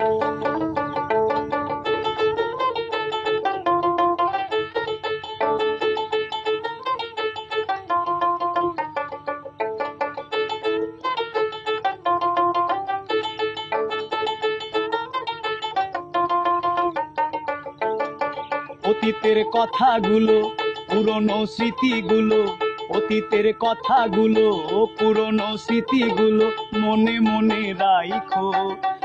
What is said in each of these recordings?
অতীতের কথাগুলো পুরনো স্মৃতিগুলো অতীতের কথাগুলো পুরনো স্মৃতিগুলো মনে মনে রাইখো।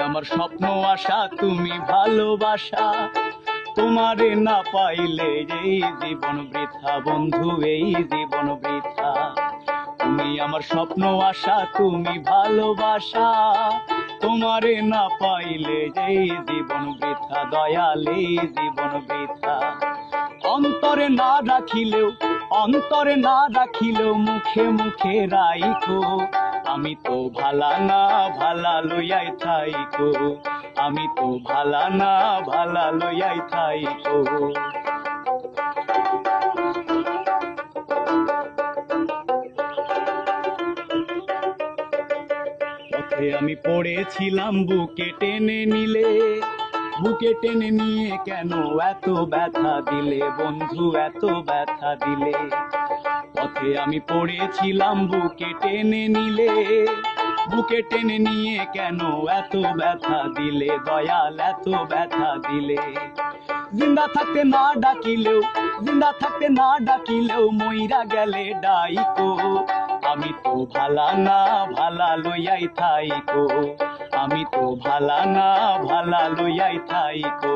আমার স্বপ্ন, আশা তুমি ভালোবাসা। তোমারে না পাইলে এই জীবন বৃথা, বন্ধু, এই জীবন বৃথা। তুমি আমার স্বপ্ন, আশা তুমি ভালোবাসা। তোমারে না পাইলে এই জীবন বৃথা, দয়ালে জীবন বৃথা। অন্তরে না রাখিলেও, অন্তরে না রাখিলেও মুখে মুখে রাইখো। আমি তো ভালা না, ভালা লইয়াই থাইকো। আমি তো ভালা না, ভালা লইয়াই থাইকো। পথে আমি পড়েছিলাম বুকে টেনে নিলে। বুকে টেনে নিয়ে কেন এত ব্যথা দিলে? বন্ধু, এত ব্যথা দিলে। পথে আমি পড়েছিলাম বুকে টেনে নিলে। বুকে টেনে নিয়ে কেন এত ব্যথা দিলে? দয়াল, এত ব্যথা দিলে। জিন্দা থাকতে না ডাকিলেও, জিন্দা থাকতে না ডাকিলেও মইরা গেলে ডাইকো। আমি তো ভালা না, ভালা লইয়াই থাইকো। আমি তো ভালা না, ভালা লইয়াই থাইকো।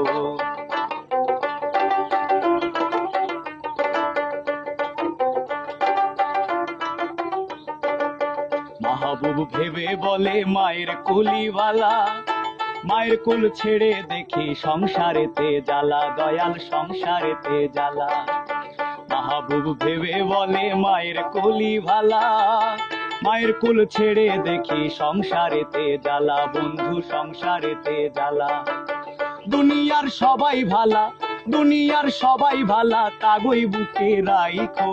মাহবুব ভেবে বলে মায়ের কুলিওয়ালা। মায়ের কুল ছেড়ে দেখি সংসারেতে জ্বালা, দয়াল সংসারেতে জ্বালা। মাহবুব ভেবে বলে মায়ের কুলি ভালা মায়ের কুল ছেড়ে দেখি সংসারেতে জ্বালা, বন্ধু সংসারেতে জ্বালা। দুনিয়ার সবাই ভালা, দুনিয়ার সবাই ভালা, তাগই বুকে রাইখো।